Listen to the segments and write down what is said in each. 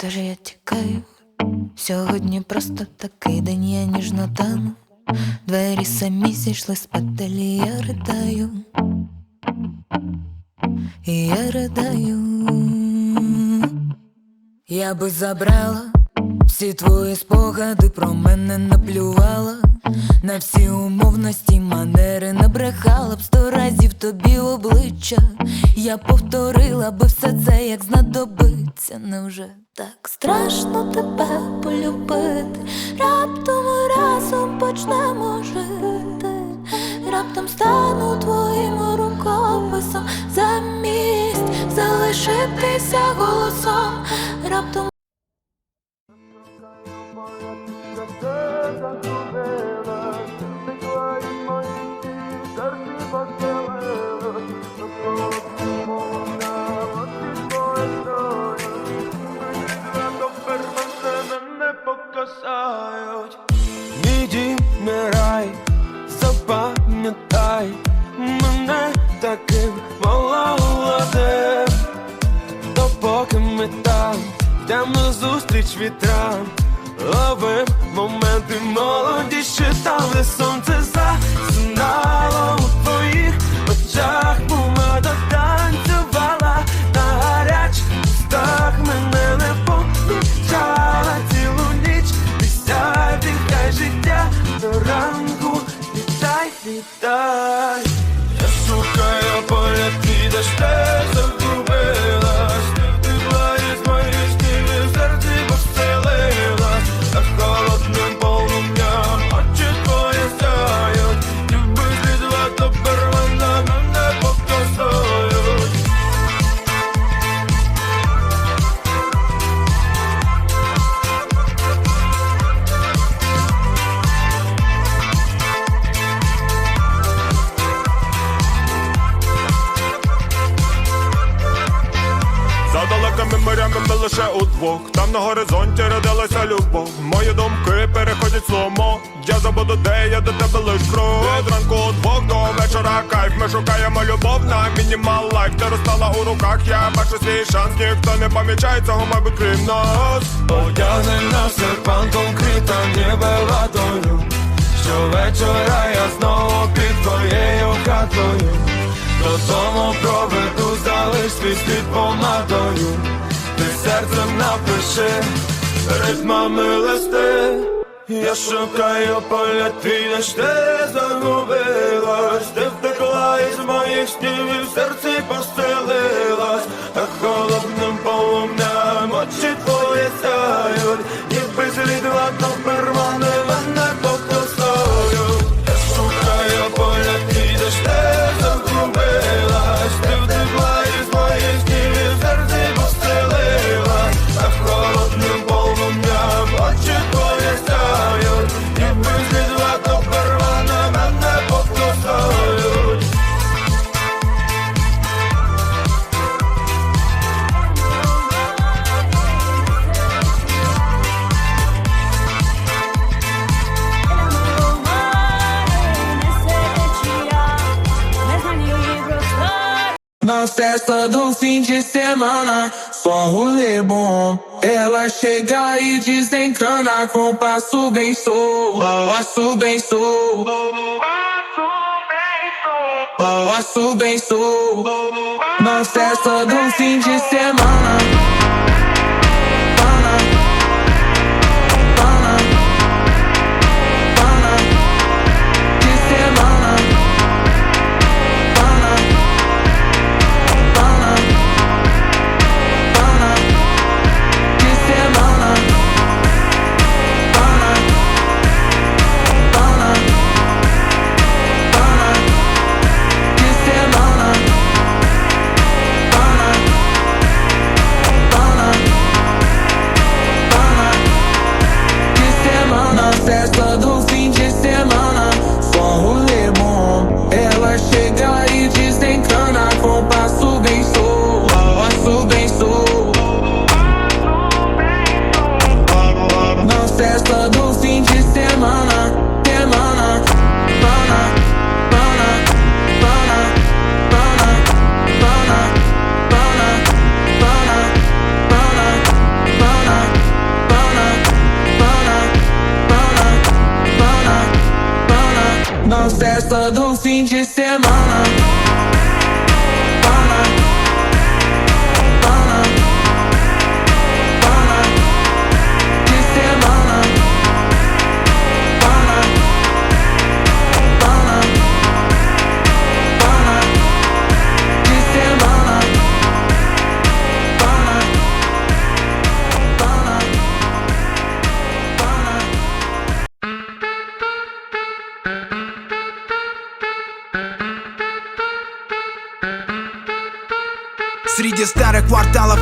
Тож я тікаю, сьогодні просто такий день, я ніжно тану. Двері самі зійшли з петелі, я ридаю. Я ридаю. Я би забрала всі твої спогади про мене наплювала. На всі умовності манери набрехала б сто разів тобі обличчя. Я повторила би все це, як знадобиться. Невже так страшно тебе полюбити? Раптом разом почнемо жити. Раптом стану твоїм рукописом замість залишитися голосом. Раптом сонце засинало у твоїх очах Бумага танцювала на гарячих Мене не помічала цілу ніч. Вісяй, дихай життя до ранку. Вітай, вітай Я шукаю поля, ти те лише Там на горизонті родилася любов. Мої думки переходять сломо. Я забуду, де я до тебе лиш крок Від ранку удвох до вечора кайф. Ми шукаємо любов на мінімал лайф. Ти розстала у руках, я бачу свій шанс. Ніхто не помічає цього, мабуть, крім нас. Одягнена серпантом крита ніби ладоню Щовечора я знову під твоєю хатою. Додому проведу, залиш свій слід помадою серцем напиши, ритмами листи. Я шукаю поля, твій ще ти загубилась Ти втекла із моїх снів і в серці поселилась Na festa do fim de semana, só rolê bom. Ela chega e desencana com passo bem sou, passo bem sou. Passo bem sou. Na festa do fim de semana.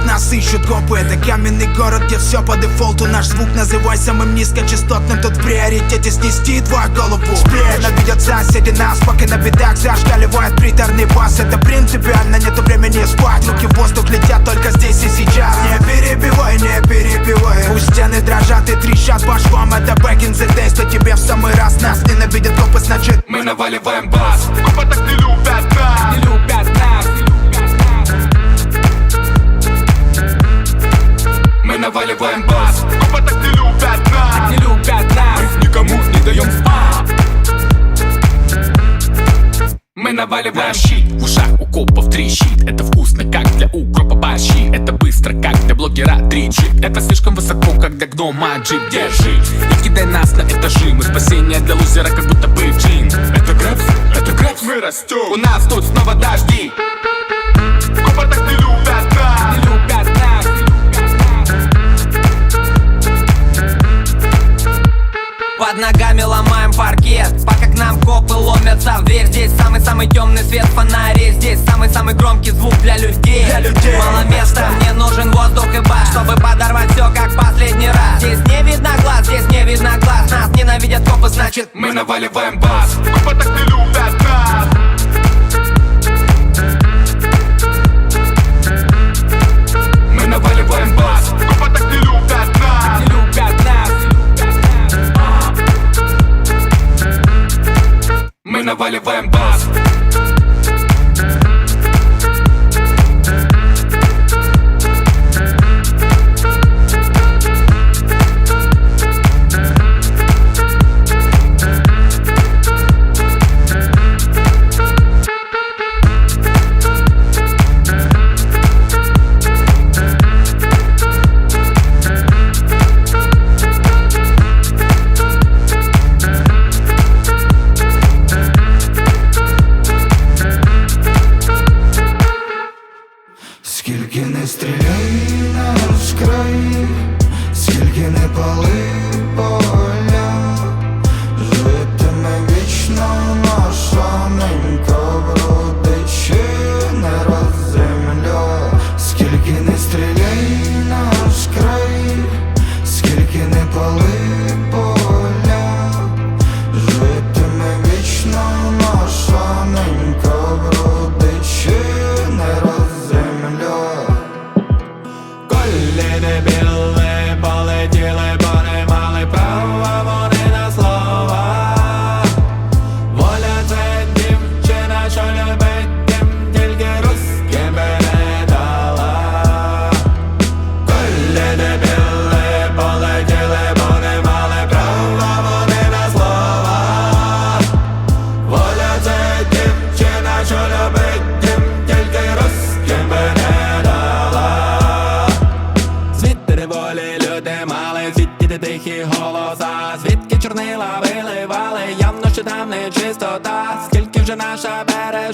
Нас ищут копы, это каменный город, где все по дефолту. Наш звук называй самым низкочастотным. Тут в приоритете снести твою голову. Ненавидят соседи нас, пока на бедах зашкаливает приторный бас. Это принципиально, нету времени спать. Руки в воздух летят только здесь и сейчас. Не перебивай, не перебивай. Пусть стены дрожат и трещат по швам. Это back in the days, то тебе в самый раз Нас ненавидят копы, значит Мы наваливаем бас. Копи так не люблять наваливаем бас. Копи так не люблять нас. Не любят нас. Никому не даем спать Мы наваливаем щит. В ушах у копов трещит. Это вкусно, как для укропа борщи. Это быстро, как для блогера 3G Это слишком высоко, как для гнома джип Держи и кидай нас на этажи. Мы спасение для лузера, как будто бы джин. Это грэпс, это грэпс, мы растем У нас тут снова дожди ногами ломаем паркет. Пока к нам копы ломятся. В дверь Здесь самый-самый темный свет. Фонарей Здесь самый-самый громкий звук для людей. Для людей. Мало места, мне нужен воздух и бас Чтобы подорвать все как последний раз. Здесь не видно глаз, здесь не видно глаз. Нас ненавидят копы, значит Мы наваливаем бас Копи так не люблять Мы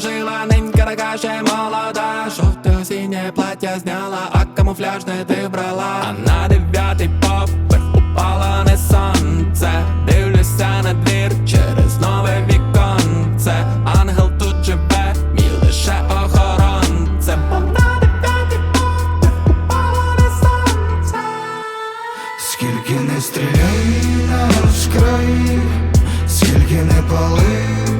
пережила, ненька така ще молода, жовте осіннє плаття зняла, а камуфляж не ти брала, а на дев'ятий поверх упала не сонце, дивлюся на двір через нове віконце, ангел тут живе, мій лише охоронце, бо на дев'ятий поверх упала не сонце. Скільки не стріляй наш край, скільки не пали